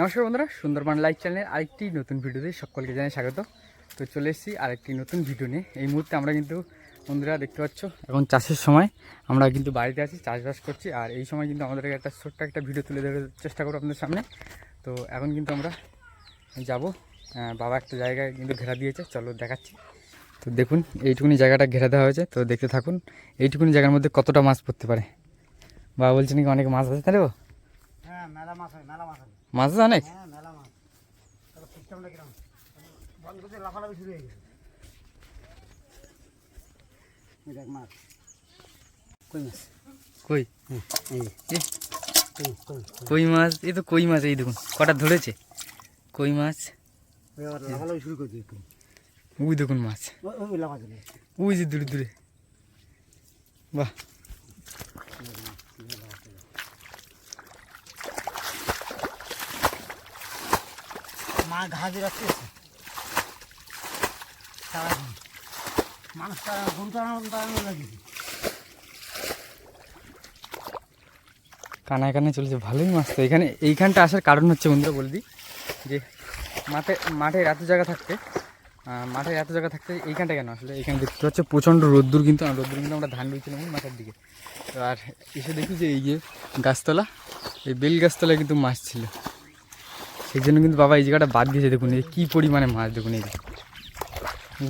নমস্কার বন্ধুরা, সুন্দরবন লাইভ চ্যানেলের আরেকটি নতুন ভিডিওতে সকলকে জানাই স্বাগত। তো চলে এসেছি আরেকটি নতুন ভিডিও নিয়ে। এই মুহূর্তে আমরা কিন্তু বন্ধুরা দেখতে পাচ্ছ, এখন চাষের সময়। আমরা কিন্তু বাড়িতে আছি, চাষবাস করছি, আর এই সময় কিন্তু আমাদেরকে একটা ছোট্ট একটা ভিডিও তুলে ধরার চেষ্টা করব আপনাদের সামনে। তো এখন কিন্তু আমরা যাব বাবা একটা জায়গায় কিন্তু ঘেরা দিয়েছে, চলো দেখাচ্ছি। তো দেখুন, এইটুকুনি জায়গাটা ঘেরা দেওয়া হয়েছে, তো দেখতে থাকুন, এইটুকুনি জায়গার মধ্যে কতটা মাছ পড়তে পারে? বাবা বলছে নাকি অনেক মাছ আছে তাহলে হ্যাঁ মেলা মাছ হয়, মেলা মাছ হয়। মাছ অনেক? হ্যাঁ হয়ে কই মাছ? কই? মাছ? এই তো কই মাছ এই দেখুন কটা ধরেছে? কই মাছ? ওই দেখুন মাছ। ওই যে দূরে দূরে। বাহ। মা সারাদিন মানুষ তারা ঘুম তাড়ানো তাড়ানো লাগিয়েছে কানায় কানায় চলেছে, ভালোই মাছ তো এখানে, এইখানটা আসার কারণ হচ্ছে বন্ধুরা বলে দিই যে মাঠে মাঠে এত জায়গা থাকতে মাঠে এত জায়গা থাকতে এইখানটা কেন? আসলে এখানে দেখতে পাচ্ছ প্রচণ্ড রোদ্দুর কিন্তু রোদ্দুর কিন্তু আমরা ধান রুইছিলাম ওই মাথার দিকে। আর এসে দেখি যে এই যে গাছতলা, এই বেল গাছতলায় কিন্তু মাছ ছিল। সেই জন্য কিন্তু বাবা এই জায়গাটা বাদ দিয়েছে, দেখুন, এই কী পরিমাণে মাছ, দেখুন, এই। এই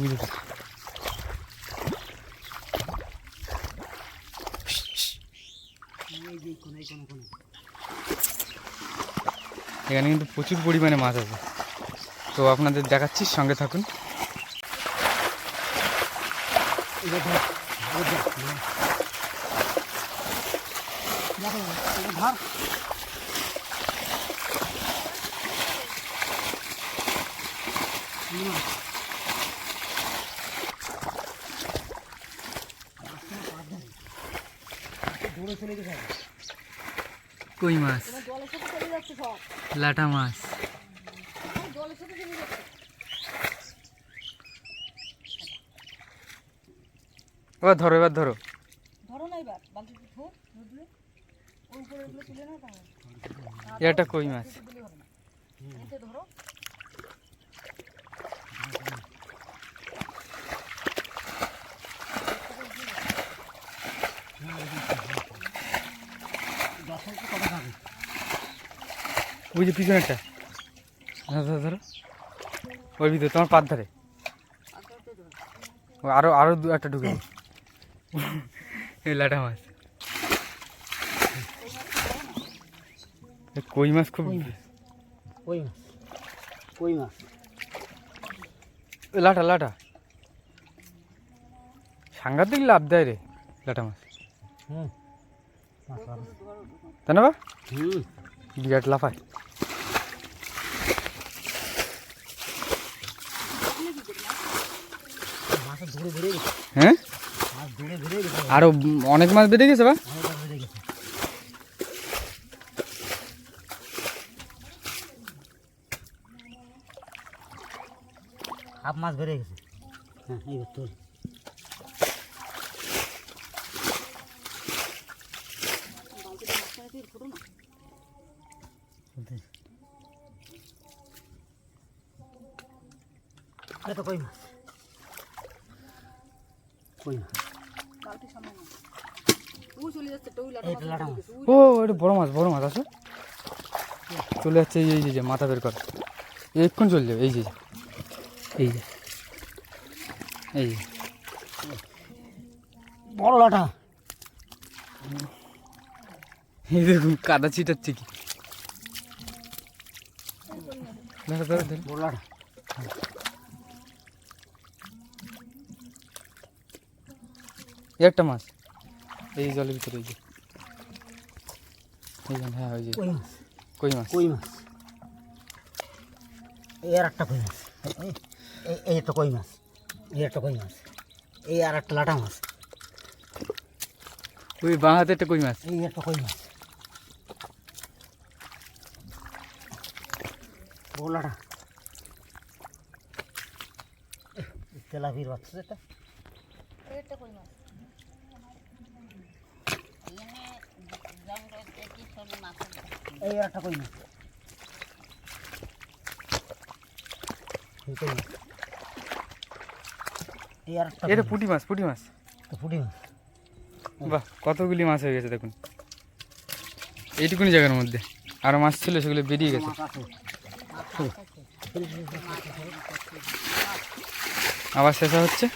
এখানে কিন্তু প্রচুর পরিমাণে মাছ আছে। তো আপনাদের দেখাচ্ছি, সঙ্গে থাকুন। ধর এটা ধর দেখো এটা ধর হুম। দৌড়ে চলে গেছে কই মাছ? জলের সাথে চলে যাচ্ছে সব। লাটা মাছ। এবার ধরো এবার ধরো। ধরো না এবার বালতি ঠোক রোদ্রে ওই উপরে এগুলো তুলে না তাহলে। এ একটা কই মাছ? ধরো দশ মিনিট কত থাকে ওই যে পিছনেরটা ধরো ধরো ওই ভিতরে তোমার পাত ধারে। ও আরও আরও দু একটা ঢুকে লাটা মাছ। কই মাছ খুব কই মাছ? কই মাছ? লাটা লাটা। সাংঘাতিক লাভ দেয় রে লাটা মাছ। হুম। তাই না বা? বিরাট লাফায় মাছ ধরে ধরে গেছে হ্যাঁ? আরও অনেক মাছ বেঁধে গেছে বা? হাফ মাছ বেড়ে গেছে। হ্যাঁ কই মাছ বালতির সামনে না ওই চলে যাচ্ছে টই লাটা এইটা লাটা মাছ ও এটা বড় মাছ বড় মাছ আসো চলে যাচ্ছে এই যে- এই যে মাথা বের কর এক্ষুন চলে যাবে এই যে এই যে এই যে বড় লাটা এই দেখুন কাদা ছিটাচ্ছে কি ধরো ধরো ধরো বড় লাটা একটা মাছ। এই জলের ভিতরে এই যে। হ্যাঁ ওই যে। কই মাছ? কই মাছ? কই মাছ? এই আর একটা কই মাছ? এই- একটা কই মাছ? এই একটা কই মাছ? এই আর একটা লাটা মাছ? ওই বাঁ হাতে একটা কই মাছ। এই একটা কই মাছ? বড় লাটা। তেলাপির বাচ্চা এটা একটা কই মাছ। এই একটা কই এটা পুটি মাছ পুটি মাছ। মাছ। বাহ কতগুলি মাছ হয়ে গেছে দেখুন। এইটুকুনি জায়গার মধ্যে। আর মাছ ছিল সেগুলো বেরিয়ে গেছে। আবার শেষা হচ্ছে?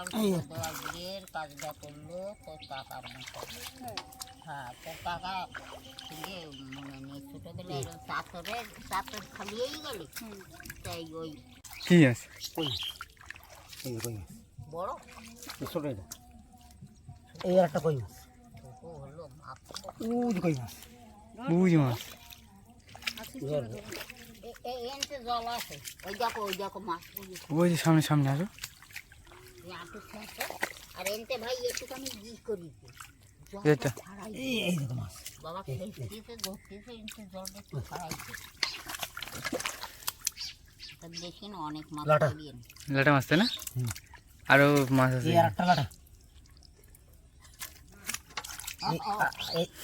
আজকের কাজটা করল তো টাকা মতো হ্যাঁ তো টাকা থেকে মানে ছোটোবেলায় চাষরের চাষের খালিয়েই গেলে। তাই ওই কি আছে? বড়? ছোট এই একটা কই মাছ? ওই কই মাছ? বুঝি মাছ। ওই যে সামনে সামনে আসো। আর এনতে ভাই ই করি এটা মাছ। ধরতেছে এনতে জলটা একটু ছাড়াইছে দেখি না অনেক মাছ লাটা। করিয়েন মাছ তাই না? হুম। মাছ আছে। আর লাটা।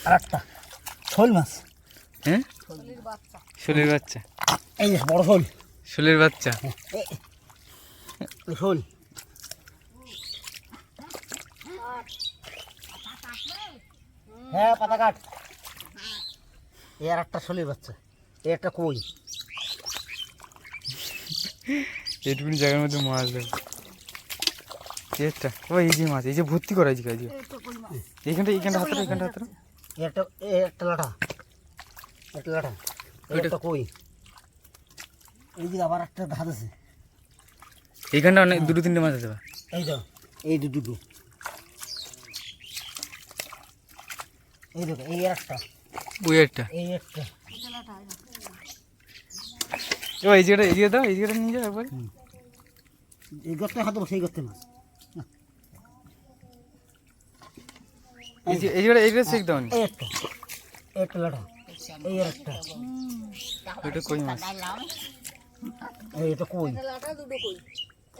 আর শোল মাছ। হ্যাঁ? শোলের বাচ্চা। এই বড় শোল। শোলের বাচ্চা। এই। শোল। হ্যাঁ পাতা কাট এই আর একটা শোলের বাচ্চা। এই একটা কই? এইটুকুনি জায়গার মধ্যে মাছ দেখো এটা ও এই যে মাছ এই যে ভর্তি করা এই যে যে এইখানটা এইখানটা হাতটা এইখানটা হাতটা। একটা একটা লাটা একটা লাটা এই একটা কই? এই দিকে আবার একটা ঘাত আছে। এইখানটা অনেক দুটো তিনটে মাছ আছে এই তো এই দুটো। এই দেখো এই একটা। ওই একটা। এই একটা। এটা লাটা এই না। ও এই জায়গাটা এই দাও এই নিয়ে যাও একবার। এই গর্তে হাত সেই গর্তে মাছ। এই যে এই জায়গাটা এই জায়গাটা চেক দাও নি। এই একটা। একটা লাটা এই একটা। ওইটা কই মাছ? এই এটা কই? লাটা দুটো কই?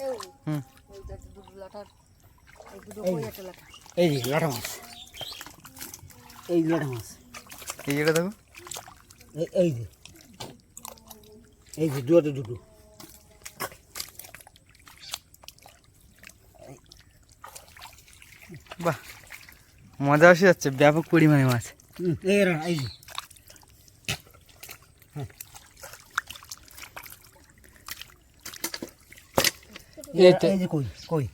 এই। হুম। এই দুটো লাটার এই দুটো এই কই একটা লাটা এই লাটা মাছ। এই যে লাটা মাছ। এই জায়গাটা দেখো। এই এই যে। এই যে দুটো দুটো। বাহ মজা আসে যাচ্ছে ব্যাপক পরিমাণে মাছ। এই এই যে। এইটা এই যে কই কই?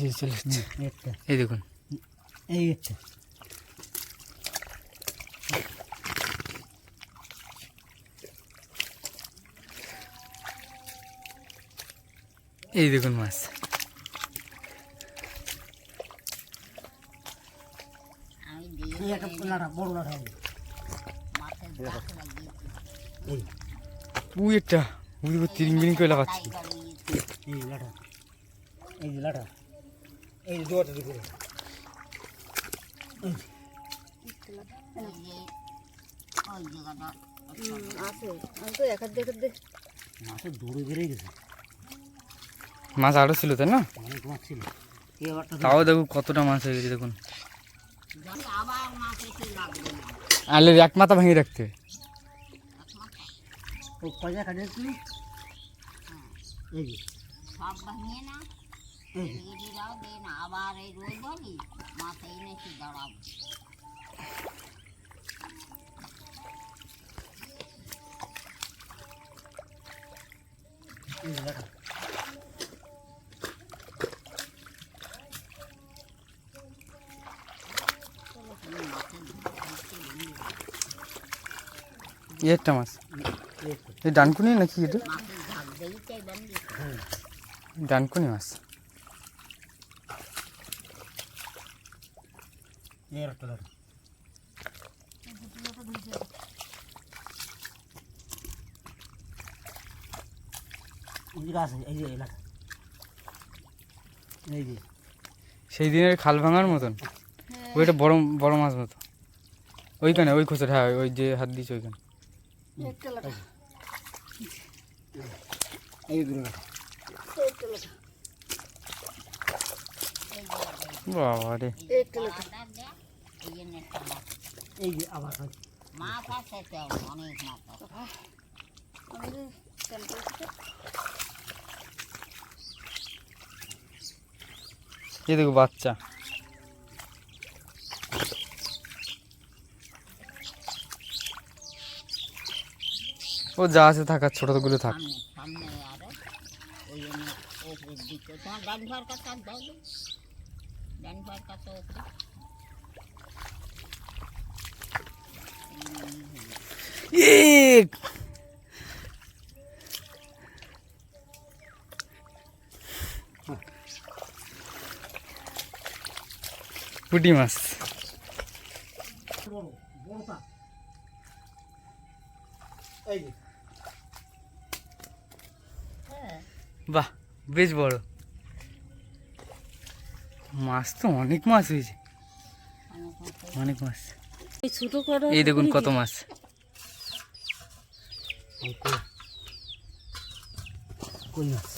যে চলে এই একটা। এই দেখুন। এই একটা এই দেখুন মাছ আমি দিয়ে এই একটা লাটা বড় লাটা এই যে। মাছের গাছ লাগিয়েছি এই উই একটা উই দেখো তিরিং বিরিং করে লাগাচ্ছি তাই লাগিয়েছি এই যে লাটা এই যে লাটা এই যে দুটো দুটো এই যে এই যে ওই জায়গাটা হুম, আছে। আমি তো এক হাত এক মাছের দৌড়ে বেড়ে গেছে। মাছ আরও ছিল তাই না? তাও দেখো কতটা মাছ হয়ে গেছে দেখুন। আলের এক মাথা ভেঙে রাখতে। হয়। ও পয়সা কাটিয়েছিলি এই যে সব ভাঙিয়ে না এই যে এদিরাও দে না আবার এই রোদ হলি মাছ এই নাকি দাঁড়াবো এই যে লাটা এই একটা মাছ। এই ডানকুনি নাকি এটা? ডানকুনি মাছ। সেই দিনের খাল ভাঙার মতন? ওইটা বড় বড় মাছ মতো। ওইখানে ওই খোঁচা হ্যাঁ ওই যে হাত দিয়েছে ওইখানে। বাবা রে এই যে আবার মাছ আছে অনেক মাছ আছে বাচ্চা। ও যা আছে থাকার ছোটগুলো থাক। সামনে সামনে বেশ বড়। মাছ তো অনেক মাছ হয়েছে। অনেক মাছ। এই ছোট এই দেখুন কত মাছ। কই মাছ?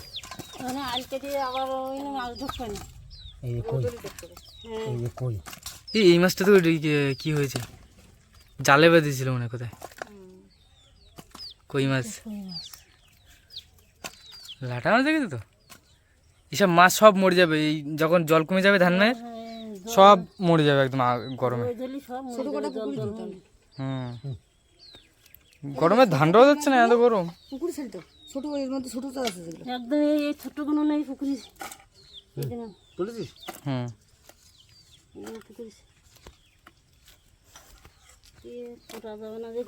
এই হ্যাঁ। এই মাছটা তো কি- হয়েছে? জালে বেঁধেছিল মনে কোথায়। কই মাছ? কই মাছ। লাটা মাছ দেখেছ তো? এসব মাছ সব মরে যাবে। এই যখন জল কমে যাবে ধানের সব মরে যাবে একদম গরমে। হুম। গরমে ধান রোদ হচ্ছে না এত গরম? পুকুর ছিল তো ছোট এর মধ্যে ছোট চাষ আছে একদম এই ছোট কোনো নেই পুকুরি। হুম। পুকুরি কোটা যাবে না এই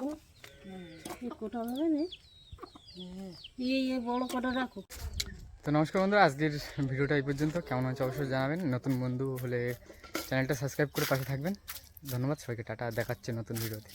কোটা যাবে না। এই এই বড় কোটা রাখো। তো নমস্কার বন্ধুরা, আজকের ভিডিওটা এই পর্যন্ত। কেমন হচ্ছে অবশ্যই জানাবেন। নতুন বন্ধু হলে চ্যানেলটা সাবস্ক্রাইব করে পাশে থাকবেন। ধন্যবাদ, সবাইকে টাটা, দেখাচ্ছে নতুন ভিডিওতে।